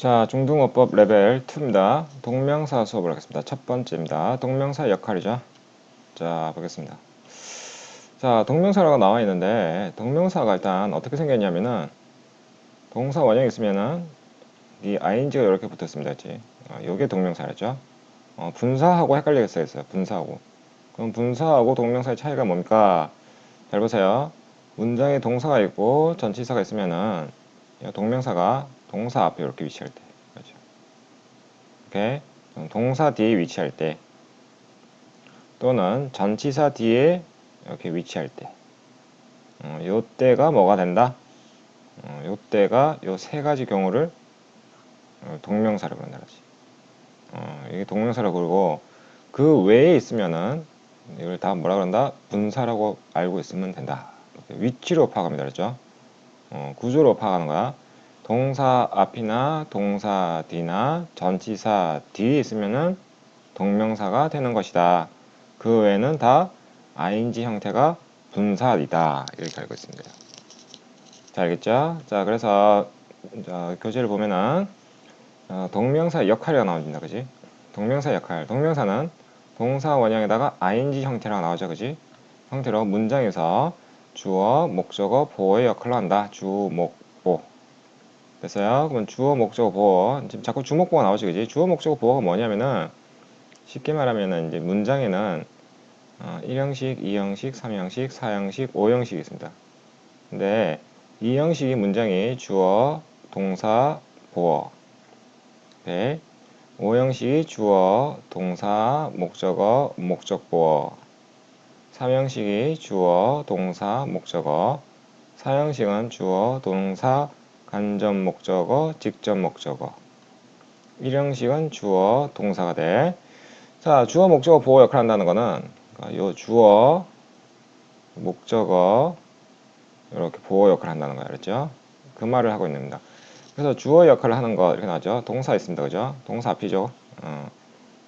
자, 중등어법 레벨 2입니다. 동명사 수업을 하겠습니다. 첫 번째입니다. 동명사 역할이죠. 자, 보겠습니다. 자, 동명사라고 나와 있는데, 동명사가 일단 어떻게 생겼냐면은, 동사 원형이 있으면은, 이 ing가 이렇게 붙어 있습니다. 그치? 어, 요게 동명사였죠. 어, 분사하고 헷갈리겠어요. 했어요. 분사하고. 그럼 분사하고 동명사의 차이가 뭡니까? 잘 보세요. 문장에 동사가 있고 전치사가 있으면은, 이 동명사가 동사 앞에 이렇게 위치할 때. 그렇죠. 그럼 동사 뒤에 위치할 때. 또는 전치사 뒤에 이렇게 위치할 때. 어, 요 때가 뭐가 된다? 어, 요 때가 요 세 가지 경우를 어, 동명사라고 그런다. 그렇지. 어, 이게 동명사라고 그러고 그 외에 있으면은 이걸 다 뭐라 그런다? 분사라고 알고 있으면 된다. 이렇게 위치로 파악합니다. 그렇죠? 어, 구조로 파악하는 거야. 동사 앞이나 동사 뒤나 전치사 뒤에 있으면은 동명사가 되는 것이다. 그 외에는 다 ing 형태가 분사이다. 이렇게 알고 있습니다. 자, 알겠죠? 자, 그래서 자, 교재를 보면은 어, 동명사 역할이 나옵니다. 그지? 동명사 역할. 동명사는 동사 원형에다가 ing 형태라고 나오죠. 그지? 형태로 문장에서 주어, 목적어, 보어의 역할을 한다. 주, 목, 보. 됐어요? 그럼 주어, 목적어, 보어. 지금 자꾸 주목보가 나오죠. 그지? 주어, 목적어, 보어가 뭐냐면은 쉽게 말하면은 이제 문장에는 어, 1형식, 2형식, 3형식, 4형식, 5형식이 있습니다. 근데 2형식이 문장이 주어, 동사, 보어. 네. 5형식이 주어, 동사, 목적어, 목적 보어. 3형식이 주어, 동사, 목적어. 4형식은 주어, 동사, 간접 목적어, 직접 목적어. 1형식은 주어, 동사가 돼. 자, 주어, 목적어, 보호 역할을 한다는 거는 그러니까 요 주어, 목적어 이렇게 보호 역할을 한다는 거예요. 그렇죠? 그 말을 하고 있는 겁니다. 그래서 주어 역할을 하는 거 이렇게 나죠. 동사 있습니다. 그죠? 동사 앞이죠. 어,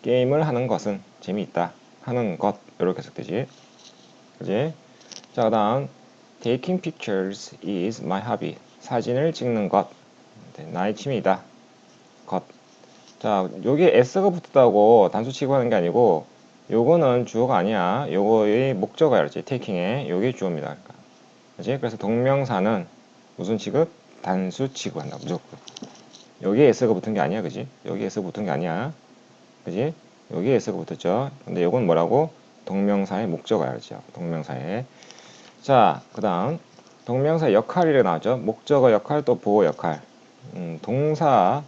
게임을 하는 것은 재미있다. 하는 것 이렇게 해석되지. 그지? 자, 그다음 taking pictures is my hobby. 사진을 찍는 것 네, 나의 취미이다. 것. 자, 여기 s가 붙었다고 단수 취급하는 게 아니고 요거는 주어가 아니야. 요거의 목적어야, 그렇지? taking의 요게 주어입니다. 그러니까. 그지? 그래서 동명사는 무슨 취급? 단수 취급한다. 무조건. 여기에 s가 붙은 게 아니야. 그지? 여기에 s 붙은 게 아니야. 그지? 여기에 s가 붙었죠. 근데 요건 뭐라고? 동명사의 목적어야. 그렇죠? 동명사의. 자, 그 다음. 동명사 역할이라 나왔죠. 목적어 역할 또 보호 역할. 음, 동사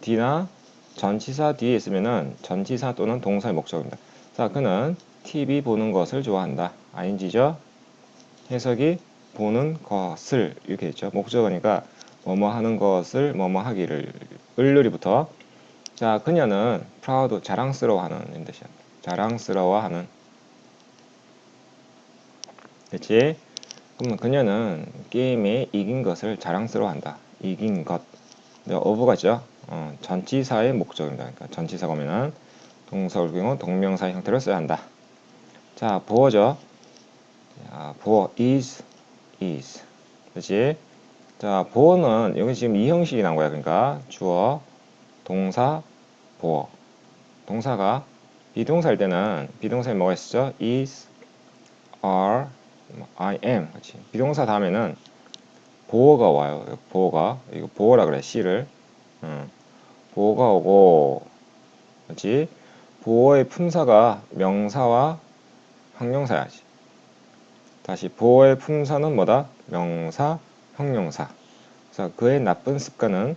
뒤나 전치사 뒤에 있으면은 전치사 또는 동사의 목적입니다. 자, 그는 TV 보는 것을 좋아한다. ing죠. 해석이 보는 것을 이렇게 있죠. 목적어니까 뭐뭐 하는 것을 뭐뭐 하기를 을르리부터 자, 그녀는 proud 자랑스러워하는 뜻이야. 자랑스러워하는 그렇지? 그러면 그녀는 게임에 이긴 것을 자랑스러워한다. 이긴 것. 어부가 있죠. 어, 전치사의 목적입니다. 그러니까 전치사가 오면은 동사올 경우 동명사 형태로 써야 한다. 자, 보어죠. 자, 보어 is is. 그렇지? 자, 보어는 여기 지금 이 형식이 나온 거야. 그러니까 주어, 동사, 보어. 동사가 비동사일 때는 비동사에 뭐가 있었죠? is, are, I am. 그렇지? 비동사 다음에는 보어가 와요. 보어가 이거 보어라 그래. C를. 음. 보어가 오고 그렇지? 보어의 품사가 명사와 형용사야지. 다시 보어의 품사는 뭐다? 명사, 형용사. 그래서 그의 나쁜 습관은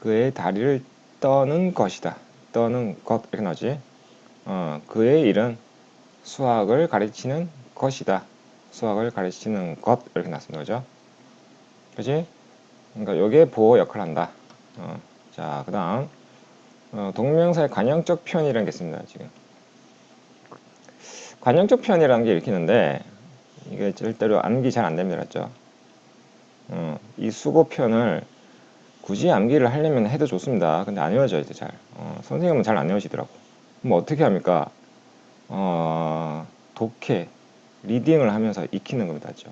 그의 다리를 떠는 것이다. 떠는 것 이렇게 나오지. 어, 그의 일은 수학을 가르치는 것이다. 수학을 가르치는 것 이렇게 났습니다. 그죠? 그지? 그러니까 요게 보호 역할을 한다. 어, 자, 그 다음 어, 동명사의 관형적 표현이라는 게 있습니다. 지금 관형적 표현이라는 게 읽히는데 이게 절대로 암기 잘 안 됩니다. 그죠? 어, 이 수고 표현을 굳이 암기를 하려면 해도 좋습니다. 근데 안 외워져요, 이제 잘. 어, 선생님은 잘 안 외워지더라고. 그럼 어떻게 합니까? 어, 독해, 리딩을 하면서 익히는 겁니다. 죠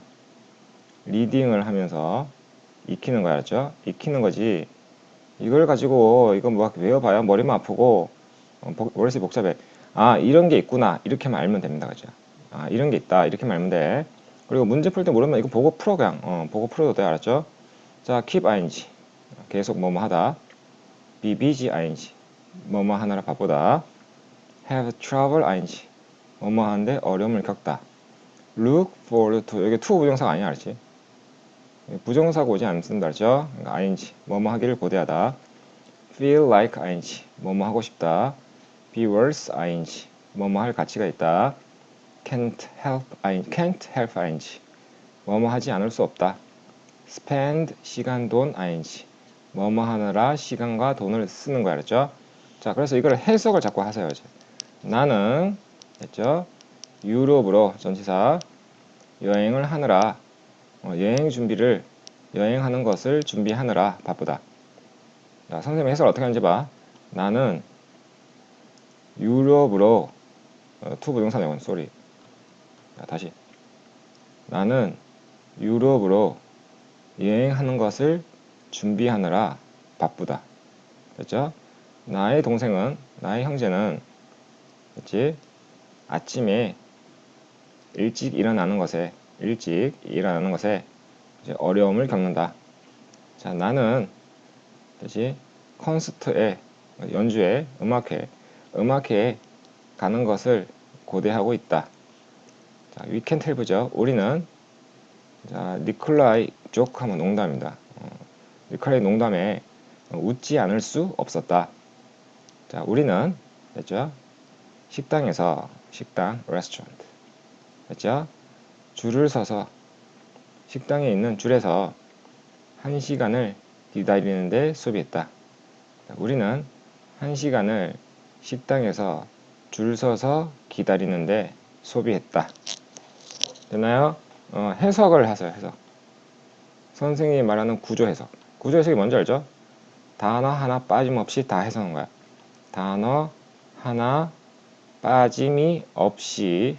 리딩을 하면서 익히는 거였죠. 익히는 거지. 이걸 가지고 이거 뭐 외워봐야 머리만 아프고 어, 복, 머릿속이 복잡해. 아 이런 게 있구나 이렇게만 알면 됩니다, 그죠? 아 이런 게 있다 이렇게만 알면 돼. 그리고 문제 풀 때 모르면 이거 보고 풀어 그냥 어, 보고 풀어도 돼 알았죠? 자 keep ing 계속 뭐뭐 하다. be busy ing 뭐뭐 하느라 바쁘다. have trouble ing 뭐뭐 하는데 어려움을 겪다. Look forward to 여기 to 부정사가 아니야 알지? 부정사가 오지 않습니다 알죠? 그러니까 ing 뭐뭐 하기를 고대하다. feel like ing 뭐뭐 하고 싶다. be worth ing 뭐뭐 할 가치가 있다. can't help ing can't help ing 뭐뭐 하지 않을 수 없다. spend 시간 돈 ing 뭐뭐 하느라 시간과 돈을 쓰는 거야 알았죠? 자 그래서 이걸 해석을 자꾸 하세요 이제. 나는 됐죠? 유럽으로 전치사 여행을 하느라 어, 여행 준비를 여행하는 것을 준비하느라 바쁘다. 자, 선생님 해석을 어떻게 하는지 봐. 나는 유럽으로 어, 투 부동사 내원 쏘리. 자, 다시. 나는 유럽으로 여행하는 것을 준비하느라 바쁘다. 됐죠? 나의 동생은 나의 형제는 그렇지? 아침에 일찍 일어나는 것에 일찍 일어나는 것에 어려움을 겪는다. 자, 나는 다시 콘서트에 연주회 음악회 음악회에 가는 것을 고대하고 있다. 자, 위켄 텔브죠. 우리는 자, 니콜라이 쪽하면 농담입니다. 어, 니콜라이 농담에 웃지 않을 수 없었다. 자, 우리는 됐죠? 식당에서 식당 레스토랑 트 됐죠? 줄을 서서 식당에 있는 줄에서 한 시간을 기다리는데 소비했다. 우리는 한 시간을 식당에서 줄 서서 기다리는데 소비했다. 되나요? 어, 해석을 하세요. 해석. 선생님이 말하는 구조 해석. 구조 해석이 뭔지 알죠? 단어 하나 빠짐없이 다 해석하는 거야. 단어 하나 빠짐이 없이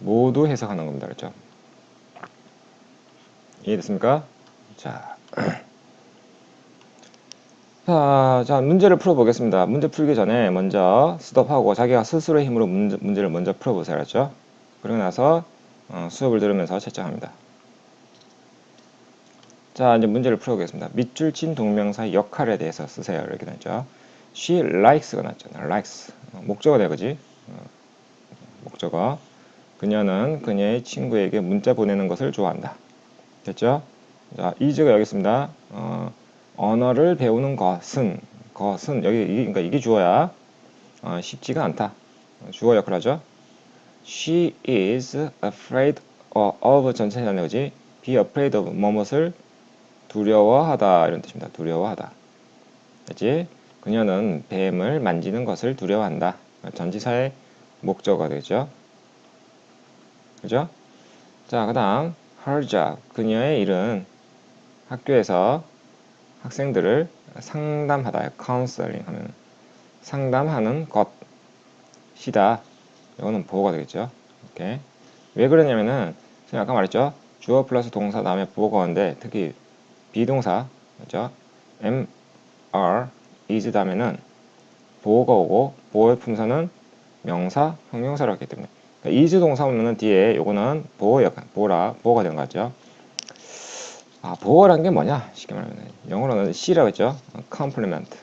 모두 해석하는 겁니다. 그렇죠? 이해됐습니까? 자. 자, 자, 문제를 풀어보겠습니다. 문제 풀기 전에 먼저 스톱하고 자기가 스스로의 힘으로 문제, 문제 를 먼저 풀어보세요. 알았죠? 그러고 나서 어, 수업을 들으면서 채점합니다. 자, 이제 문제를 풀어보겠습니다. 밑줄 친 동명사의 역할에 대해서 쓰세요. 이렇게 되죠. She likes가 났잖아. likes. 어, 목적어 돼, 그지? 어, 목적어. 그녀는 그녀의 친구에게 문자 보내는 것을 좋아한다. 됐죠? 자, 이즈가 여기 있습니다. 어, 언어를 배우는 것은, 것은, 여기, 이게, 그러니까 이게 주어야, 어, 쉽지가 않다. 주어 역할 하죠. She is afraid of 전체잖아요, 그지? Be afraid of 뭐뭇을 두려워하다 이런 뜻입니다. 두려워하다. 그지? 그녀는 뱀을 만지는 것을 두려워한다. 전지사의 목적어가 되죠. 그죠? 자, 그 다음 her job, 그녀의 일은 학교에서 학생들을 상담하다, counseling 하면 상담하는 것이다. 이거는 보호가 되겠죠. 이렇게. 왜 그러냐면은 제가 아까 말했죠. 주어 플러스 동사 다음에 보호가인데 특히 비동사 그죠? M, R, is 다음에는 보호가 오고 보호의 품사는 명사, 형용사로 했기 때문에 그러니까 is 동사 오면은 뒤에 요거는 보호 역 보호라 보호가 되는 거죠. 아 보호란 게 뭐냐? 쉽게 말하면 영어로는 C라고 했죠. complement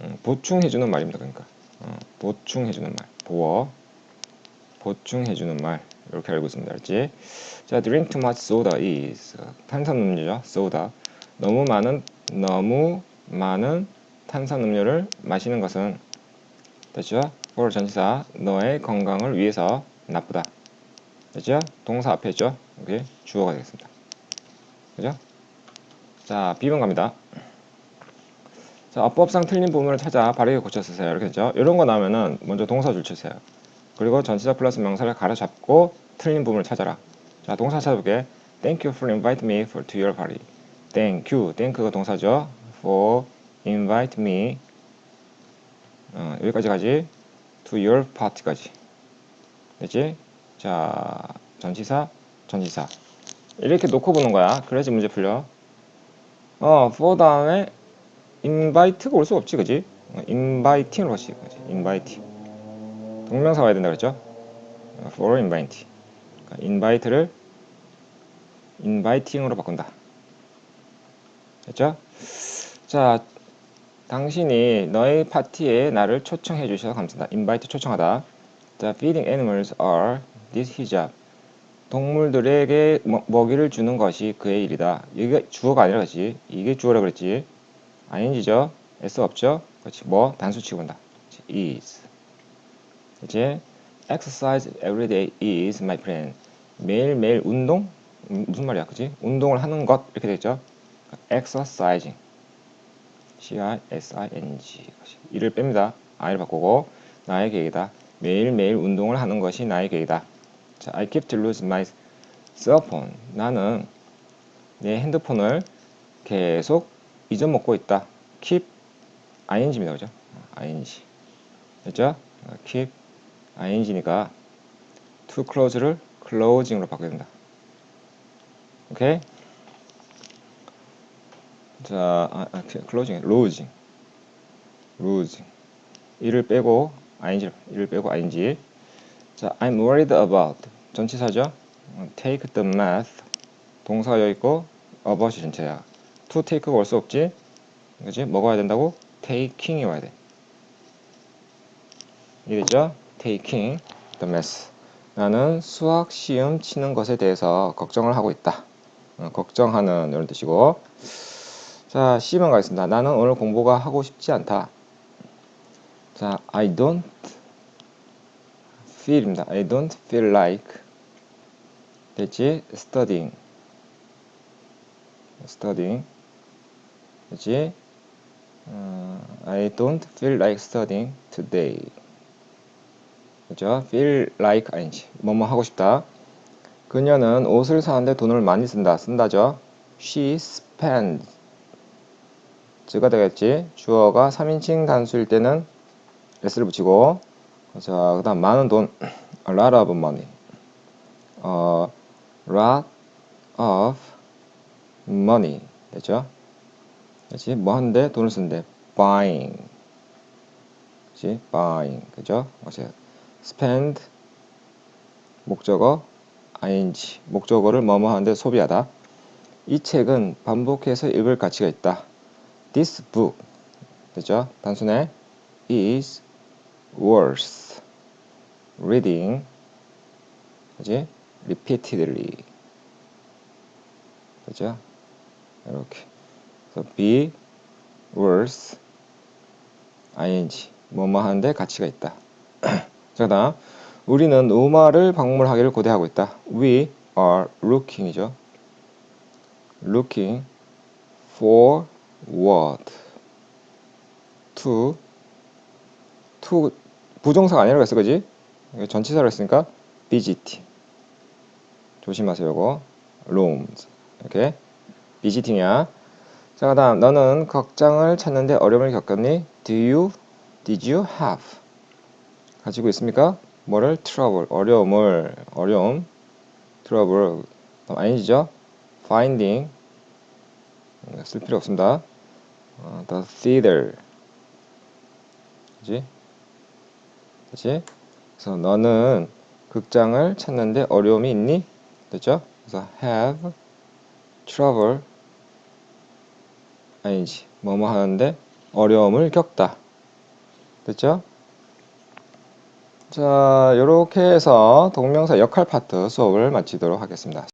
음, 보충해주는 말입니다. 그러니까 어, 보충해주는 말 보호 보충해주는 말 이렇게 알고 있습니다. 알지? 자, drink too much soda is 탄산음료죠. soda 너무 많은 너무 많은 탄산음료를 마시는 것은 됐죠? for 전치사 너의 건강을 위해서 나쁘다. 됐죠? 동사 앞에 있죠? 여기 주어가 되겠습니다. 그죠? 자, B번 갑니다. 자, 어법상 틀린 부분을 찾아 바르게 고쳐 쓰세요. 이렇게 했죠? 이런 거 나오면은 먼저 동사 줄 치세요. 그리고 전치사 플러스 명사를 가로잡고 틀린 부분을 찾아라. 자, 동사 찾아볼게. Thank you for invite me for to your party. Thank you. thank가 동사죠. For invite me. 어, 여기까지 가지. To your party까지. 됐지? 자, 전치사, 전치사. 이렇게 놓고 보는 거야. 그래야지 문제 풀려. 어, for 다음에 invite가 올 수 없지, 그지? 어, inviting으로 하지, 그지? invite. 동명사 와야 된다 그랬죠? 어, for invite. 그러니까 invite를 inviting으로 바꾼다. 됐죠? 자, 당신이 너의 파티에 나를 초청해 주셔서 감사합니다. invite 초청하다. 자, feeding animals are this his job. 동물들에게 먹, 먹이를 주는 것이 그의 일이다. 이게 주어가 아니라 그렇지. 이게 주어라 그랬지. ing죠. s 없죠. 그렇지. 뭐 단수 치고. 그렇지. is. 이제 exercise every day is my plan. 매일매일 운동? 음, 무슨 말이야, 그지? 운동을 하는 것 이렇게 되죠. exercising. C-I-S-I-N-G. 이를 뺍니다. I를 바꾸고 나의 계획이다. 매일매일 운동을 하는 것이 나의 계획이다. 자, I keep to lose my cell phone. 나는 내 핸드폰을 계속 잊어먹고 있다. keep ing입니다. 그죠? ing. 됐죠? 어, keep ing니까 to close를 closing으로 바꿔야 된다. 오케이? 자, 아, 아, closing, losing. losing. 이를 빼고 ing, 이를 빼고 ing. 자, I'm worried about 전치사죠. 어, take the math 동사가 여기 있고 about이 전체야. to take가 올 수 없지. 그지? 와야 된다고? taking이 와야 돼. 이해됐죠? taking the math. 나는 수학 시험 치는 것에 대해서 걱정을 하고 있다. 어, 걱정하는 이런 뜻이고. 자, C번 가겠습니다. 나는 오늘 공부가 하고 싶지 않다. 자, I don't feel입니다. I don't feel like 됐지? studying studying 됐지? 어, I don't feel like studying today 그죠? feel like 아니지 뭐뭐 하고 싶다 그녀는 옷을 사는데 돈을 많이 쓴다 쓴다죠? she spends 즈가 되겠지? 주어가 3인칭 단수일 때는 s를 붙이고 자, 그 다음 많은 돈 a lot of money a lot of money 됐죠? 그렇지? 뭐 하는데? 돈을 쓰는데 buying 그렇지? buying 그죠? 어제 spend 목적어 ing 목적어를 뭐뭐 하는데 소비하다 이 책은 반복해서 읽을 가치가 있다 this book 됐죠? 단순해 is worth reading 그지? repeatedly 그죠? 이렇게 그래서 be worth ing 뭐뭐 하는데 가치가 있다 자 다음 우리는 로마를 방문하기를 고대하고 있다 we are looking이죠 looking forward to? To 부정사가 아니라고 했어 그지? 전치사로 했으니까 visiting 조심하세요 이거. Rooms. 이렇게 visiting이야. 자 그다음 너는 걱정을 찾는데 어려움을 겪었니? Do you, did you have? 가지고 있습니까? 뭐를? trouble. 어려움을. 어려움. trouble. 아니죠? finding 쓸 필요 없습니다 어, the theater 그지? 그지? 그래서 너는 극장을 찾는데 어려움이 있니? 됐죠? 그래서 have trouble 아니지 뭐뭐 하는데 어려움을 겪다 됐죠? 자 이렇게 해서 동명사 역할 파트 수업을 마치도록 하겠습니다